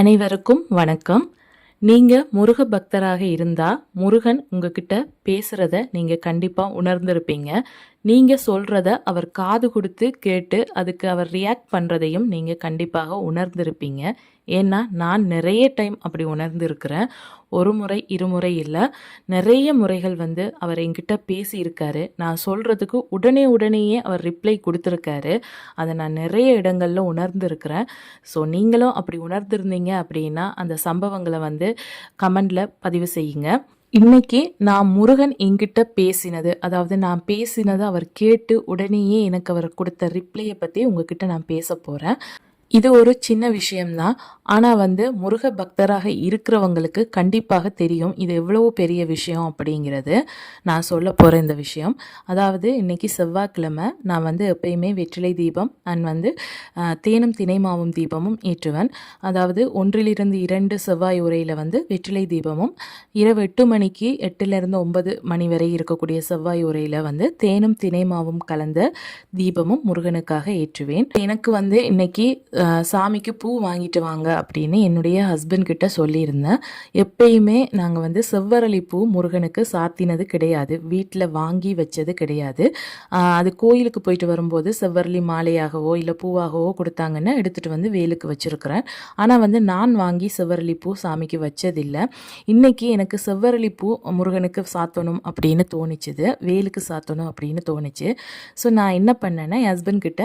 அனைவருக்கும் வணக்கம். நீங்கள் முருக பக்தராக இருந்தால் முருகன் உங்ககிட்ட பேசுகிறத நீங்கள் கண்டிப்பாக உணர்ந்திருப்பீங்க. நீங்கள் சொல்கிறத அவர் காது கொடுத்து கேட்டு அதுக்கு அவர் ரியாக்ட் பண்ணுறதையும் நீங்கள் கண்டிப்பாக உணர்ந்திருப்பீங்க. ஏன்னா நான் நிறைய டைம் அப்படி உணர்ந்திருக்கிறேன். ஒரு முறை இருமுறை இல்லை. நிறைய முறைகள் வந்து அவர் என்கிட்ட பேசியிருக்காரு. நான் சொல்கிறதுக்கு உடனே உடனேயே அவர் ரிப்ளை கொடுத்துருக்காரு. அதை நான் நிறைய இடங்களில் உணர்ந்திருக்கிறேன். ஸோ நீங்களும் அப்படி உணர்ந்திருந்தீங்க அப்படின்னா அந்த சம்பவங்களை வந்து கமெண்டில் பதிவு செய்யுங்க. இன்னைக்கு நான் முருகன் என்கிட்ட பேசினது அதாவது நான் பேசினதை அவர் கேட்டு உடனேயே எனக்கு அவர் கொடுத்த ரிப்ளையை பற்றி உங்ககிட்ட நான் பேச போகிறேன் இது ஒரு சின்ன விஷயம்தான். ஆனால் வந்து முருக பக்தராக இருக்கிறவங்களுக்கு கண்டிப்பாக தெரியும் இது எவ்வளவு பெரிய விஷயம் அப்படிங்கிறது. நான் சொல்ல போகிற இந்த விஷயம். அதாவது இன்னைக்கு செவ்வாய்க்கிழமை நான் வந்து எப்பயுமே வெற்றிலை தீபம் அண்ட் வந்து தேனும் தினைமாவும் தீபமும் ஏற்றுவேன். அதாவது ஒன்றிலிருந்து இரண்டு செவ்வாய் உரையில் வந்து வெற்றிலை தீபமும் இரவு எட்டு மணிக்கு எட்டுலேருந்து ஒன்பது மணி வரை இருக்கக்கூடிய செவ்வாய் உரையில் வந்து தேனும் தினைமாவும் கலந்த தீபமும் முருகனுக்காக ஏற்றுவேன். எனக்கு வந்து இன்னைக்கு சாமிக்கு பூ வாங்கிட்டு வாங்க அப்படின்னு என்னுடைய ஹஸ்பண்ட் கிட்ட சொல்லியிருந்தேன். எப்பயுமே நாங்கள் வந்து செவ்வரளி பூ முருகனுக்கு சாத்தினது கிடையாது. வீட்டில் வாங்கி வச்சது கிடையாது. அது கோயிலுக்கு போயிட்டு வரும்போது செவ்வரளி மாலையாகவோ இல்லை பூவாகவோ கொடுத்தாங்கன்னா எடுத்துகிட்டு வந்து வேலுக்கு வச்சுருக்கிறேன். ஆனால் வந்து நான் வாங்கி செவ்வரளி பூ சாமிக்கு வச்சதில்லை. இன்றைக்கி எனக்கு செவ்வரளி பூ முருகனுக்கு சாத்தணும் அப்படின்னு தோணிச்சுது. வேலுக்கு சாத்தணும் அப்படின்னு தோணுச்சு. ஸோ நான் என்ன பண்ணேன்னா என் ஹஸ்பண்ட் கிட்ட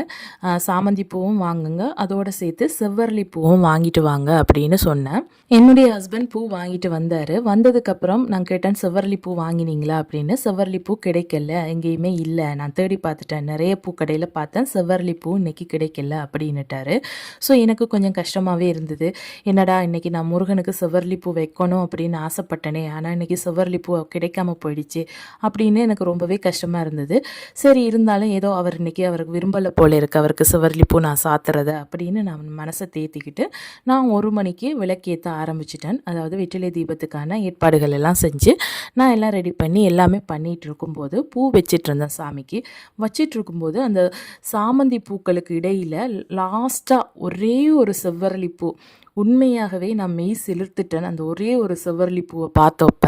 சாமந்தி பூவும் வாங்குங்க. அதோட சேர்த்து செவ்வரளி பூவும் வாங்கிட்டு வாங்க அப்படின்னு சொன்னேன். என்னுடைய ஹஸ்பண்ட் பூ வாங்கிட்டு வந்தார். வந்ததுக்கப்புறம் நான் கேட்டேன் செவ்வரளி பூ வாங்கினீங்களா? அப்படின்னு. செவ்வரளி பூ கிடைக்கல. எங்கேயுமே இல்லை. நான் தேடி பார்த்துட்டேன். நிறைய பூ கடையில் பார்த்தேன். செவ்வரளி பூ இன்னைக்கு கிடைக்கல அப்படின்னுட்டாரு. ஸோ எனக்கு கொஞ்சம் கஷ்டமாகவே இருந்தது. என்னடா இன்னைக்கு நான் முருகனுக்கு செவ்வரளி பூ வைக்கணும் அப்படின்னு ஆசைப்பட்டனே. ஆனால் இன்னைக்கு செவ்வரளி பூ கிடைக்காம போயிடுச்சு அப்படின்னு எனக்கு ரொம்பவே கஷ்டமாக இருந்தது. சரி இருந்தாலும் ஏதோ அவர் இன்னைக்கு அவருக்கு விரும்பலை போல இருக்கு. அவருக்கு செவ்வரளி பூ நான் சாத்துறத அப்படின்னு நான் மனசை தேத்திக்கிட்டு நான் ஒரு மணிக்கு விளக்கேற்ற ஆரம்பிச்சிட்டேன். அதாவது வெற்றிலை தீபத்துக்கான ஏற்பாடுகள் எல்லாம் செஞ்சு நான் எல்லாம் ரெடி பண்ணி எல்லாமே பண்ணிகிட்டு இருக்கும்போது பூ வச்சிட்டு இருந்தேன் சாமிக்கு. வச்சிட்டு இருக்கும்போது அந்த சாமந்தி பூக்களுக்கு இடையில் லாஸ்ட்டாக ஒரே ஒரு செவ்வரளி பூ உண்மையாகவே நான் மெய் செலுத்திட்டேன் அந்த ஒரே ஒரு செவ்வரளி பூவை பார்த்தப்ப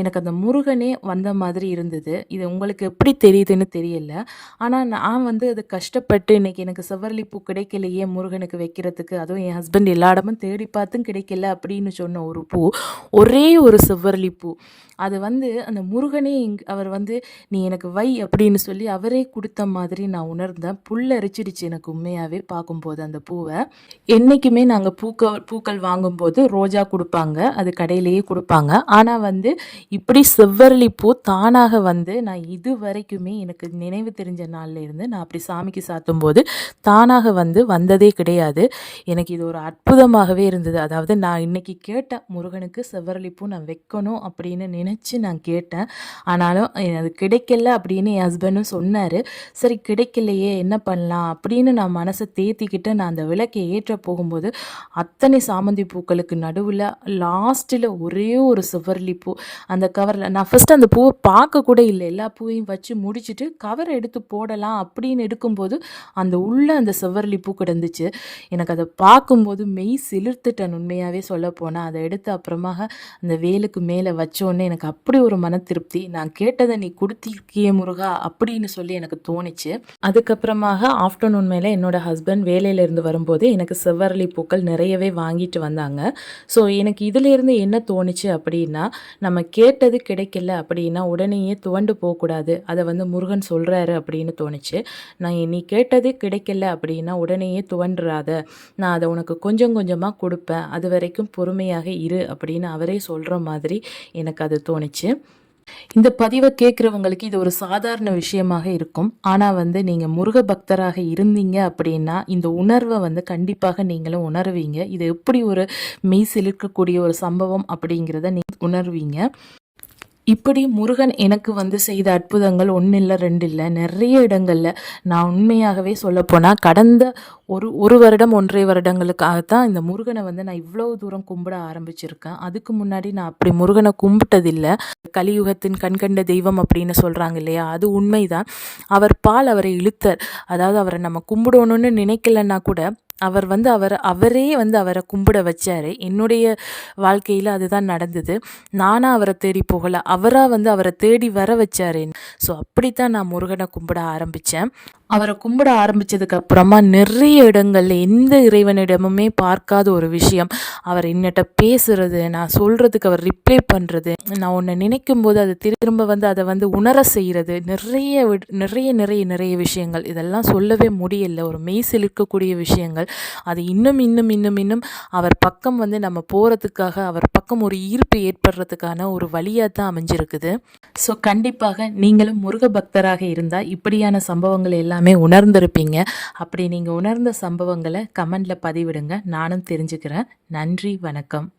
எனக்கு அந்த முருகனே வந்த மாதிரி இருந்தது. இது உங்களுக்கு எப்படி தெரியுதுன்னு தெரியல. ஆனால் நான் வந்து அது கஷ்டப்பட்டு இன்னைக்கு எனக்கு செவ்வரளி பூ கிடைக்கலையே முருகனுக்கு வைக்கிறதுக்கு. அதுவும் என் ஹஸ்பண்ட் எல்லா இடமும் தேடி பார்த்தும் கிடைக்கல அப்படின்னு சொன்ன ஒரு பூ ஒரே ஒரு செவ்வரளி பூ. அது வந்து அந்த முருகனே இங் அவர் வந்து நீ எனக்கு வை அப்படின்னு சொல்லி அவரே கொடுத்த மாதிரி நான் உணர்ந்தேன். புல் அரிச்சிடுச்சு எனக்கு உண்மையாகவே பார்க்கும்போது அந்த பூவை. என்றைக்குமே நாங்கள் பூக்க பூக்கள் வாங்கும்போது ரோஜா கொடுப்பாங்க. அது கடையிலேயே கொடுப்பாங்க. ஆனால் வந்து இப்படி செவ்வரளி பூ தானாக வந்து நான் இது வரைக்குமே எனக்கு நினைவு தெரிஞ்ச நாள்லேருந்து நான் அப்படி சாமிக்கு சாத்தும் போது தானாக வந்து வந்ததே கிடையாது. எனக்கு இது ஒரு அற்புதமாகவே இருந்தது. அதாவது நான் இன்னைக்கு கேட்டேன் முருகனுக்கு செவ்வரளி பூ நான் வைக்கணும் அப்படின்னு நினச்சி நான் கேட்டேன். ஆனாலும் அது கிடைக்கல அப்படின்னு என் ஹஸ்பண்டும் சொன்னார். சரி கிடைக்கலையே என்ன பண்ணலாம் அப்படின்னு நான் மனசை தேத்திக்கிட்டு நான் அந்த விளக்கை ஏற்ற போகும்போது அத்தனை சாமந்தி பூக்களுக்கு நடுவில் லாஸ்ட்டில் ஒரே ஒரு செவ்வரளி பூ. அந்த கவரில் நான் ஃபஸ்ட்டு அந்த பூவை பார்க்க கூட இல்லை. எல்லா பூவையும் வச்சு முடிச்சுட்டு கவர் எடுத்து போடலாம் அப்படின்னு எடுக்கும்போது அந்த உள்ளே அந்த செவ்வரளி பூ கிடந்துச்சு. எனக்கு அதை பார்க்கும்போது மெய் சிலிர்த்துட்டேன் உண்மையாகவே சொல்ல போனால் அதை எடுத்து அப்புறமாக அந்த வேலுக்கு மேலே வச்சோன்னே எனக்கு அப்படி ஒரு மன திருப்தி. நான் கேட்டதை நீ கொடுத்திருக்கியே முருகா அப்படின்னு சொல்லி எனக்கு தோணுச்சு. அதுக்கப்புறமாக ஆஃப்டர்நூன் மேலே என்னோட ஹஸ்பண்ட் வேலையிலேருந்து வரும்போது எனக்கு செவ்வரளி பூக்கள் நிறையவே வாங்கிட்டு வந்தாங்க. ஸோ எனக்கு இதிலேருந்து என்ன தோணுச்சு அப்படின்னா நம்ம கேட்டது கிடைக்கல அப்படின்னா உடனேயே துவண்டு போகக்கூடாது. அதை வந்து முருகன் சொல்கிறாரு அப்படின்னு தோணுச்சு. நான் நீ கேட்டது கிடைக்கல அப்படின்னா உடனேயே துவண்டுறாத. நான் அதை உனக்கு கொஞ்சம் கொஞ்சமாக கொடுப்பேன். அது வரைக்கும் பொறுமையாக இரு அப்படின்னு அவரே சொல்கிற மாதிரி எனக்கு அது தோணுச்சு. இந்த பதிவை கேட்குறவங்களுக்கு இது ஒரு சாதாரண விஷயமாக இருக்கும். ஆனால் வந்து நீங்கள் முருக பக்தராக இருந்தீங்க அப்படின்னா இந்த உணர்வை வந்து கண்டிப்பாக நீங்களும் உணர்வீங்க. இது எப்படி ஒரு மெய் சிலிர்க்கக்கூடிய ஒரு சம்பவம் அப்படிங்கிறத நீ உணர்வீங்க. இப்படி முருகன் எனக்கு வந்து செய்த அற்புதங்கள் ஒன்றும் இல்லை ரெண்டு இல்லை நிறைய இடங்களில். நான் உண்மையாகவே சொல்லப்போனால் கடந்த ஒரு ஒரு வருடம் ஒன்றரை வருடங்களுக்காகத்தான் இந்த முருகனை வந்து நான் இவ்வளோ தூரம் கும்பிட ஆரம்பிச்சிருக்கேன். அதுக்கு முன்னாடி நான் அப்படி முருகனை கும்பிட்டதில்லை. கலியுகத்தின் கண்கண்ட தெய்வம் அப்படின்னு சொல்கிறாங்க இல்லையா? அது உண்மைதான். அவர் பால் அவரை இழுத்தர். அதாவது அவரை நம்ம கும்பிடணும்னு நினைக்கலன்னா கூட அவர் வந்து அவர் அவரே வந்து அவரை கும்பிட வச்சார். என்னுடைய வாழ்க்கையில் அதுதான் நடந்தது. நானாக அவரை தேடி போகலை. அவராக வந்து அவரை தேடி வர வச்சார். ஸோ அப்படித்தான் நான் முருகனை கும்பிட ஆரம்பித்தேன் அவரை கும்பிட ஆரம்பிச்சதுக்கு அப்புறமா நிறைய இடங்களில் எந்த இறைவனிடமுமே பார்க்காத ஒரு விஷயம். அவர் என்னட்ட பேசுறது நான் சொல்றதுக்கு அவர் ரிப்ளை பண்ணுறது நான் ஒன்று நினைக்கும் போது அது திரும்ப வந்து அதை வந்து உணர செய்கிறது நிறைய நிறைய நிறைய நிறைய விஷயங்கள். இதெல்லாம் சொல்லவே முடியல. ஒரு மெய்சில் இருக்கக்கூடிய விஷயங்கள். அது இன்னும் இன்னும் இன்னும் இன்னும் அவர் பக்கம் வந்து நம்ம போகிறதுக்காக அவர் பக்கம் ஒரு ஈர்ப்பு ஏற்படுறதுக்கான ஒரு வழியாக தான் அமைஞ்சிருக்குது. ஸோ கண்டிப்பாக நீங்களும் முருக பக்தராக இருந்தால் இப்படியான சம்பவங்கள் எல்லாமே உணர்ந்திருப்பீங்க. அப்படி நீங்கள் உணர்ந்த சம்பவங்களை கமெண்டில் பதிவிடுங்க. நானும் தெரிஞ்சுக்கிறேன். நன்றி. நன்றி வணக்கம்.